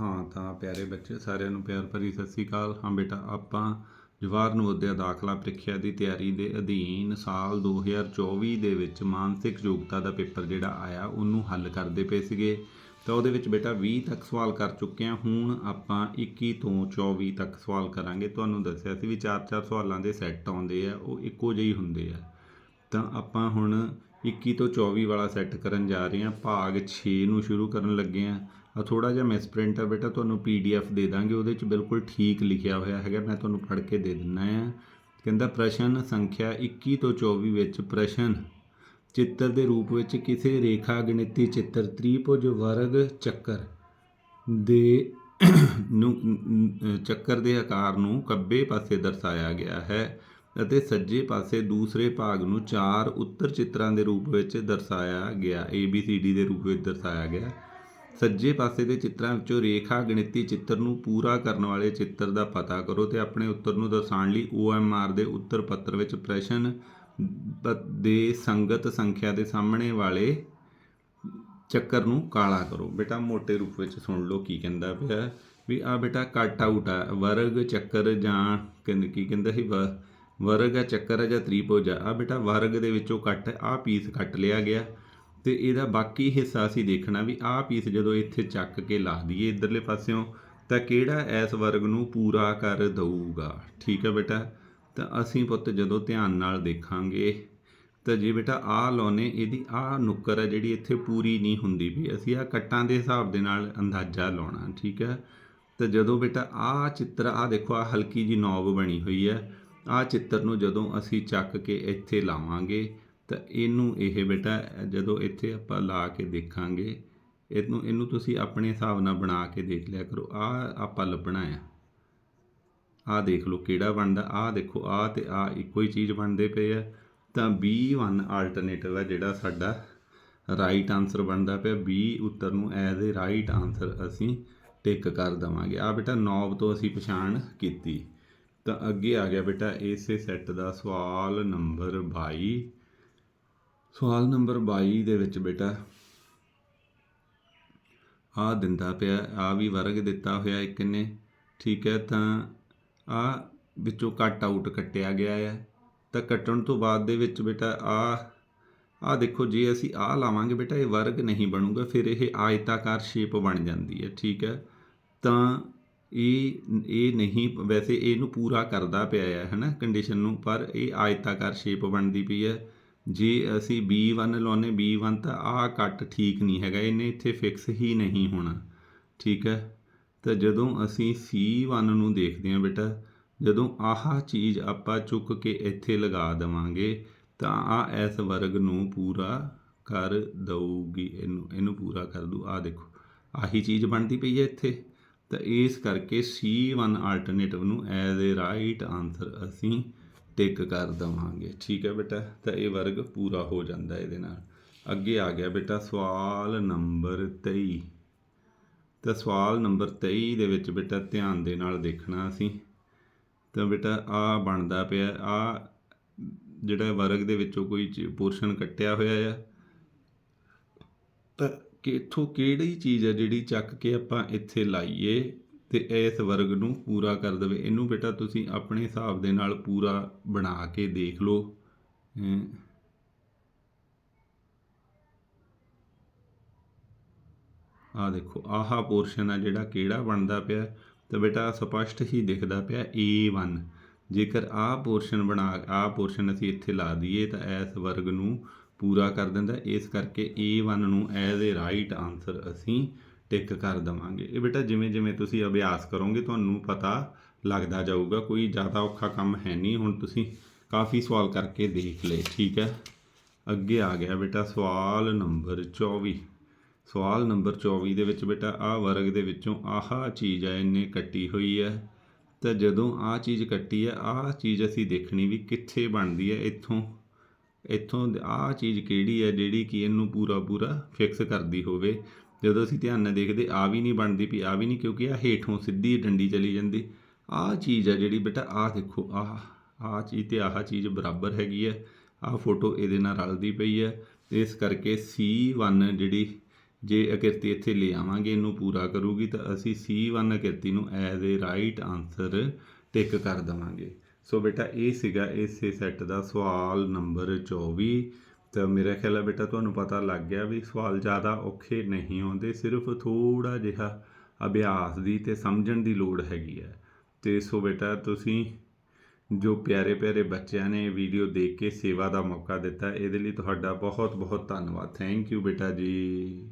ਹਾਂ, ਤਾਂ ਪਿਆਰੇ ਬੱਚੇ, ਸਾਰਿਆਂ ਨੂੰ ਪਿਆਰ ਭਰੀ ਸਤਿ ਸ੍ਰੀ ਅਕਾਲ। ਹਾਂ ਬੇਟਾ, ਆਪਾਂ ਜਵਾਹਰ ਨਵੋਦਿਆ ਦਾਖਲਾ ਪ੍ਰੀਖਿਆ ਦੀ ਤਿਆਰੀ ਦੇ ਅਧੀਨ ਸਾਲ 2024 ਦੇ ਵਿੱਚ ਮਾਨਸਿਕ ਯੋਗਤਾ ਦਾ ਪੇਪਰ ਜਿਹੜਾ ਆਇਆ, ਉਹਨੂੰ ਹੱਲ ਕਰਦੇ ਪਏ ਸੀਗੇ। ਤਾਂ ਉਹਦੇ ਵਿੱਚ ਬੇਟਾ 20 ਤੱਕ ਸਵਾਲ ਕਰ ਚੁੱਕੇ ਹਾਂ। ਹੁਣ ਆਪਾਂ 21 ਤੋਂ 24 ਤੱਕ ਸਵਾਲ ਕਰਾਂਗੇ। ਤੁਹਾਨੂੰ ਦੱਸਿਆ ਸੀ ਵੀ 4-4 ਸਵਾਲਾਂ ਦੇ ਸੈੱਟ ਆਉਂਦੇ ਆ, ਉਹ ਇੱਕੋ ਜਿਹੇ ਹੀ ਹੁੰਦੇ ਆ। ਤਾਂ ਆਪਾਂ ਹੁਣ 21 ਤੋਂ 24 ਵਾਲਾ ਸੈੱਟ ਕਰਨ ਜਾ ਰਹੇ ਹਾਂ। ਭਾਗ 6 ਨੂੰ ਸ਼ੁਰੂ ਕਰਨ ਲੱਗੇ ਹਾਂ। ਆ ਥੋੜਾ ਜਿਹਾ ਮਿਸਪ੍ਰਿੰਟ ਆ ਬੇਟਾ, ਤੁਹਾਨੂੰ ਪੀਡੀਐਫ ਦੇ ਦਾਂਗੇ, ਉਹਦੇ 'ਚ ਬਿਲਕੁਲ ਠੀਕ ਲਿਖਿਆ ਹੋਇਆ ਹੈਗਾ, ਮੈਂ ਤੁਹਾਨੂੰ ਪੜ੍ਹ ਕੇ ਦੇ ਦਿੰਨਾ ਆ। ਕਹਿੰਦਾ, ਪ੍ਰਸ਼ਨ ਸੰਖਿਆ 21 ਤੋਂ 24 ਵਿੱਚ ਪ੍ਰਸ਼ਨ, ਚਿੱਤਰ ਦੇ ਰੂਪ ਵਿੱਚ ਕਿਸੇ ਰੇਖਾ ਗਣਿਤੀ ਚਿੱਤਰ ਤ੍ਰਿਭੁਜ ਵਰਗ ਚੱਕਰ ਦੇ ਨੂੰ ਚੱਕਰ ਦੇ ਆਕਾਰ ਨੂੰ ਖੱਬੇ ਪਾਸੇ ਦਰਸਾਇਆ ਗਿਆ ਹੈ ਅਤੇ ਸੱਜੇ ਪਾਸੇ ਦੂਸਰੇ ਭਾਗ ਨੂੰ ਚਾਰ ਉੱਤਰ ਚਿੱਤਰਾਂ ਦੇ ਰੂਪ ਵਿੱਚ ਦਰਸਾਇਆ ਗਿਆ, A, B, C, D ਦੇ ਰੂਪ ਵਿੱਚ ਦਰਸਾਇਆ ਗਿਆ। ਸੱਜੇ ਪਾਸੇ ਦੇ ਚਿੱਤਰਾਂ ਵਿੱਚੋਂ ਰੇਖਾ ਗਣਿਤੀ ਚਿੱਤਰ ਨੂੰ ਪੂਰਾ ਕਰਨ ਵਾਲੇ ਚਿੱਤਰ ਦਾ ਪਤਾ ਕਰੋ ਤੇ ਆਪਣੇ ਉੱਤਰ ਨੂੰ ਦਰਸਾਉਣ ਲਈ OMR ਦੇ ਉੱਤਰ ਪੱਤਰ ਵਿੱਚ ਪ੍ਰਸ਼ਨ ਦੇ ਸੰਗਤ ਸੰਖਿਆ ਦੇ ਸਾਹਮਣੇ ਵਾਲੇ ਚੱਕਰ ਨੂੰ ਕਾਲਾ ਕਰੋ। ਬੇਟਾ ਮੋਟੇ ਰੂਪ ਵਿੱਚ ਸੁਣ ਲਓ ਕੀ ਕਹਿੰਦਾ ਪਿਆ। ਵੀ ਆ ਬੇਟਾ ਕੱਟ ਆਊਟ ਆ। ਵਰਗ ਚੱਕਰ ਜਾਂ ਕਹਿੰਦੇ ਕੀ ਕਹਿੰਦਾ ਸੀ? ਵਰਗ ਆ ਚੱਕਰ ਆ ਜਾਂ ਤ੍ਰਿਭੁਜ ਆ। ਆ ਬੇਟਾ ਵਰਗ ਦੇ ਵਿੱਚੋਂ ਕੱਟ ਆ ਪੀਸ ਕੱਟ ਲਿਆ ਗਿਆ। ਤੇ ਇਹਦਾ ਬਾਕੀ ਹਿੱਸਾ ਅਸੀਂ ਦੇਖਣਾ ਵੀ ਆਹ ਪੀਸ ਜਦੋਂ ਇੱਥੇ ਚੱਕ ਕੇ ਲਾ ਦਈਏ ਇਧਰਲੇ ਪਾਸਿਓਂ, ਤਾਂ ਕਿਹੜਾ ਇਸ ਵਰਗ ਨੂੰ ਪੂਰਾ ਕਰ ਦਊਗਾ? ਠੀਕ ਹੈ ਬੇਟਾ? ਤਾਂ ਅਸੀਂ ਪੁੱਤ ਜਦੋਂ ਧਿਆਨ ਨਾਲ ਦੇਖਾਂਗੇ, ਤਾਂ ਜੇ ਬੇਟਾ ਆਹ ਲਾਉਨੇ, ਇਹਦੀ ਆਹ ਨੁੱਕਰ ਹੈ ਜਿਹੜੀ ਇੱਥੇ ਪੂਰੀ ਨਹੀਂ ਹੁੰਦੀ ਵੀ ਅਸੀਂ ਆਹ ਕੱਟਾਂ ਦੇ ਹਿਸਾਬ ਦੇ ਨਾਲ ਅੰਦਾਜ਼ਾ ਲਾਉਣਾ, ਠੀਕ ਹੈ? ਤਾਂ ਜਦੋਂ ਬੇਟਾ ਆਹ ਚਿੱਤਰ, ਆਹ ਦੇਖੋ, ਆਹ ਹਲਕੀ ਜੀ ਨੌਬ ਬਣੀ ਹੋਈ ਹੈ। ਆਹ ਚਿੱਤਰ ਨੂੰ ਜਦੋਂ ਅਸੀਂ ਚੱਕ ਕੇ ਇੱਥੇ ਲਾਵਾਂਗੇ ਤਾਂ ਇਹਨੂੰ ਇਹ ਬੇਟਾ, ਜਦੋਂ ਇੱਥੇ ਆਪਾਂ ਲਾ ਕੇ ਦੇਖਾਂਗੇ, ਇਹਨੂੰ ਇਹਨੂੰ ਤੁਸੀਂ ਆਪਣੇ ਹਿਸਾਬ ਨਾਲ ਬਣਾ ਕੇ ਦੇਖ ਲਿਆ ਕਰੋ। ਆ ਆਪਾਂ ਲੱਭਣਾ ਆ। ਆ ਦੇਖ ਲਓ ਕਿਹੜਾ ਬਣਦਾ। ਆ ਦੇਖੋ ਆ ਤੇ ਆ ਇੱਕੋ ਹੀ ਚੀਜ਼ ਬਣਦੇ ਪਏ ਆ। ਤਾਂ B1 ਆਲਟਰਨੇਟਿਵ ਹੈ ਜਿਹੜਾ ਸਾਡਾ ਰਾਈਟ ਆਨਸਰ ਬਣਦਾ ਪਿਆ। B ਉੱਤਰ ਨੂੰ ਐਜ਼ ਅ ਰਾਈਟ ਆਨਸਰ ਅਸੀਂ ਟਿਕ ਕਰ ਦਵਾਂਗੇ। ਆ ਬੇਟਾ ਨੌਬ ਤੋਂ ਅਸੀਂ ਪਛਾਣ ਕੀਤੀ। ਤਾਂ ਅੱਗੇ ਆ ਗਿਆ ਬੇਟਾ, ਇਸੇ ਸੈੱਟ ਦਾ ਸਵਾਲ ਨੰਬਰ 22 ਸਵਾਲ ਨੰਬਰ 22 ਦੇ ਵਿੱਚ ਬੇਟਾ ਆ ਦਿੰਦਾ ਪਿਆ ਆ ਵੀ ਵਰਗ ਦਿੱਤਾ ਹੋਇਆ ਇੱਕ ਨੇ, ਠੀਕ ਹੈ ਤਾਂ ਆ ਵਿੱਚੋਂ ਕੱਟ ਆਊਟ ਕੱਟਿਆ ਗਿਆ ਹੈ। ਤਾਂ ਕੱਟਣ ਤੋਂ ਬਾਅਦ ਦੇ ਵਿੱਚ ਬੇਟਾ ਆ ਆ ਦੇਖੋ ਜੇ ਅਸੀਂ ਆ ਲਾਵਾਂਗੇ ਬੇਟਾ, ਇਹ ਵਰਗ ਨਹੀਂ ਬਣੂਗਾ, ਫਿਰ ਇਹ ਆਇਤਾਕਾਰ ਸ਼ੇਪ ਬਣ ਜਾਂਦੀ ਹੈ, ਠੀਕ ਹੈ। ਤਾਂ ਇਹ ਇਹ ਨਹੀਂ, ਵੈਸੇ ਇਹਨੂੰ ਪੂਰਾ ਕਰਦਾ ਪਿਆ ਹੈ, ਹੈਨਾ ਕੰਡੀਸ਼ਨ ਨੂੰ, ਪਰ ਇਹ ਆਇਤਾਕਾਰ ਸ਼ੇਪ ਬਣਦੀ ਪਈ ਹੈ। ਜੇ ਅਸੀਂ B1 ਲਾਉਨੇ B1 ਤਾਂ ਆਹ ਕੱਟ ਠੀਕ ਨਹੀਂ ਹੈਗਾ, ਇਹਨੇ ਇੱਥੇ ਫਿਕਸ ਹੀ ਨਹੀਂ ਹੋਣਾ। ਠੀਕ ਹੈ? ਤਾਂ ਜਦੋਂ ਅਸੀਂ C1 ਨੂੰ ਦੇਖਦੇ ਹਾਂ ਬੇਟਾ, ਜਦੋਂ ਆਹ ਚੀਜ਼ ਆਪਾਂ ਚੁੱਕ ਕੇ ਇੱਥੇ ਲਗਾ ਦੇਵਾਂਗੇ, ਤਾਂ ਆ ਇਸ ਵਰਗ ਨੂੰ ਪੂਰਾ ਕਰ ਦਊਗੀ, ਇਹਨੂੰ ਇਹਨੂੰ ਪੂਰਾ ਕਰ ਦੂ ਆ ਦੇਖੋ, ਆਹੀ ਚੀਜ਼ ਬਣਦੀ ਪਈ ਹੈ ਇੱਥੇ। ਤਾਂ ਇਸ ਕਰਕੇ C1 ਆਲਟਰਨੇਟਿਵ ਨੂੰ ਐਜ਼ ਅ ਰਾਈਟ ਆਨਸਰ ਅਸੀਂ ਟਿਕ ਕਰ ਦਵਾਂਗੇ। ਠੀਕ ਹੈ ਬੇਟਾ, ਤਾਂ ਇਹ ਵਰਗ ਪੂਰਾ ਹੋ ਜਾਂਦਾ ਇਹਦੇ ਨਾਲ। ਅੱਗੇ ਆ ਗਿਆ ਬੇਟਾ ਸਵਾਲ ਨੰਬਰ 23 ਤਾਂ ਸਵਾਲ ਨੰਬਰ 23 ਦੇ ਵਿੱਚ ਬੇਟਾ ਧਿਆਨ ਦੇ ਨਾਲ ਦੇਖਣਾ ਅਸੀਂ। ਤਾਂ ਬੇਟਾ ਆ ਬਣਦਾ ਪਿਆ, ਆ ਜਿਹੜਾ ਵਰਗ ਦੇ ਵਿੱਚੋਂ ਕੋਈ ਪੋਰਸ਼ਨ ਕੱਟਿਆ ਹੋਇਆ ਆ। ਤਾਂ ਕਿੱਥੋਂ ਕਿਹੜੀ ਚੀਜ਼ ਹੈ ਜਿਹੜੀ ਚੱਕ ਕੇ ਆਪਾਂ ਇੱਥੇ ਲਾਈਏ? ਤੇ ਇਸ ਵਰਗ ਨੂੰ ਪੂਰਾ ਕਰ ਦੇਵੇ। ਇਹਨੂੰ ਬੇਟਾ ਤੁਸੀਂ ਆਪਣੇ ਹਿਸਾਬ ਦੇ ਨਾਲ ਪੂਰਾ ਬਣਾ ਕੇ ਦੇਖ ਲਓ। ਅਮ ਆਹ ਦੇਖੋ, ਆਹਾ ਪੋਰਸ਼ਨ ਆ ਜਿਹੜਾ ਕਿਹੜਾ ਬਣਦਾ ਪਿਆ? ਤਾਂ ਬੇਟਾ ਸਪਸ਼ਟ ਹੀ ਦਿਖਦਾ ਪਿਆ A1 ਜੇਕਰ ਆਹ ਪੋਰਸ਼ਨ ਬਣਾ, ਆਹ ਪੋਰਸ਼ਨ ਅਸੀਂ ਇੱਥੇ ਲਾ ਦਈਏ ਤਾਂ ਇਸ ਵਰਗ ਨੂੰ ਪੂਰਾ ਕਰ ਦਿੰਦਾ। ਇਸ ਕਰਕੇ A1 ਨੂੰ ਐਜ਼ ਅ ਰਾਈਟ ਆਨਸਰ ਅਸੀਂ ਟਿਕ ਕਰ ਦਵਾਂਗੇ। ਇਹ ਬੇਟਾ ਜਿਵੇਂ ਜਿਵੇਂ ਤੁਸੀਂ ਅਭਿਆਸ ਕਰੋਗੇ, ਤੁਹਾਨੂੰ ਪਤਾ ਲੱਗਦਾ ਜਾਊਗਾ, ਕੋਈ ਜ਼ਿਆਦਾ ਔਖਾ ਕੰਮ ਹੈ ਨਹੀਂ। ਹੁਣ ਤੁਸੀਂ ਕਾਫੀ ਸਵਾਲ ਕਰਕੇ ਦੇਖ ਲਏ, ਠੀਕ ਹੈ? ਅੱਗੇ ਆ ਗਿਆ ਬੇਟਾ ਸਵਾਲ ਨੰਬਰ 24 ਸਵਾਲ ਨੰਬਰ 24 ਦੇ ਵਿੱਚ ਬੇਟਾ ਆਹ ਵਰਗ ਦੇ ਵਿੱਚੋਂ ਆਹ ਚੀਜ਼ ਹੈ ਇਹਨੇ ਕੱਟੀ ਹੋਈ ਹੈ। ਤਾਂ ਜਦੋਂ ਆਹ ਚੀਜ਼ ਕੱਟੀ ਹੈ, ਆਹ ਚੀਜ਼ ਅਸੀਂ ਦੇਖਣੀ ਵੀ ਕਿੱਥੇ ਬਣਦੀ ਹੈ, ਇੱਥੋਂ ਇੱਥੋਂ ਆਹ ਚੀਜ਼ ਕਿਹੜੀ ਹੈ, ਜਿਹੜੀ ਕਿ ਇਹਨੂੰ ਪੂਰਾ ਪੂਰਾ ਫਿਕਸ ਕਰਦੀ ਹੋਵੇ। ਜਦੋਂ ਅਸੀਂ ਧਿਆਨ ਨਾਲ ਦੇਖਦੇ, ਆ ਵੀ ਨਹੀਂ ਬਣਦੀ ਪਈ, ਆ ਵੀ ਨਹੀਂ, ਕਿਉਂਕਿ ਆ ਹੇਠੋਂ ਸਿੱਧੀ ਡੰਡੀ ਚਲੀ ਜਾਂਦੀ। ਆਹ ਚੀਜ਼ ਆ ਜਿਹੜੀ ਬੇਟਾ, ਆਹ ਦੇਖੋ, ਆਹ ਆਹ ਚੀਜ਼ ਤੇ ਆਹ ਚੀਜ਼ ਬਰਾਬਰ ਹੈਗੀ ਹੈ ਆਹ ਫੋਟੋ ਇਹਦੇ ਨਾਲ ਰਲਦੀ ਪਈ ਹੈ ਇਸ ਕਰਕੇ C1 ਜਿਹੜੀ ਜੇ ਅਕਿਰਤੀ ਇੱਥੇ ਲੈ ਆਵਾਂਗੇ ਇਹਨੂੰ ਪੂਰਾ ਕਰੂਗੀ, ਤਾਂ ਅਸੀਂ C1 ਅਕਿਰਤੀ ਨੂੰ as a right answer tick ਕਰ ਦਵਾਂਗੇ। ਸੋ ਬੇਟਾ, ਇਹ ਸੀਗਾ ਇਸੇ ਸੈੱਟ ਦਾ ਸਵਾਲ ਨੰਬਰ 24 ਤਾਂ ਮੇਰਾ ਖਿਆਲ ਹੈ ਬੇਟਾ ਤੁਹਾਨੂੰ ਪਤਾ ਲੱਗ ਗਿਆ ਵੀ ਸਵਾਲ ਜ਼ਿਆਦਾ ਔਖੇ ਨਹੀਂ ਆਉਂਦੇ, ਸਿਰਫ ਥੋੜਾ ਜਿਹਾ ਅਭਿਆਸ ਦੀ ਤੇ ਸਮਝਣ ਦੀ ਲੋੜ ਹੈਗੀ ਹੈ। ਤੇ ਸੋ ਬੇਟਾ ਤੁਸੀਂ ਜੋ ਪਿਆਰੇ ਪਿਆਰੇ ਬੱਚਿਆਂ ਨੇ ਵੀਡੀਓ ਦੇਖ ਕੇ ਸੇਵਾ ਦਾ ਮੌਕਾ ਦਿੱਤਾ, ਇਹਦੇ ਲਈ ਤੁਹਾਡਾ ਬਹੁਤ ਬਹੁਤ ਧੰਨਵਾਦ। ਥੈਂਕ ਯੂ ਬੇਟਾ ਜੀ।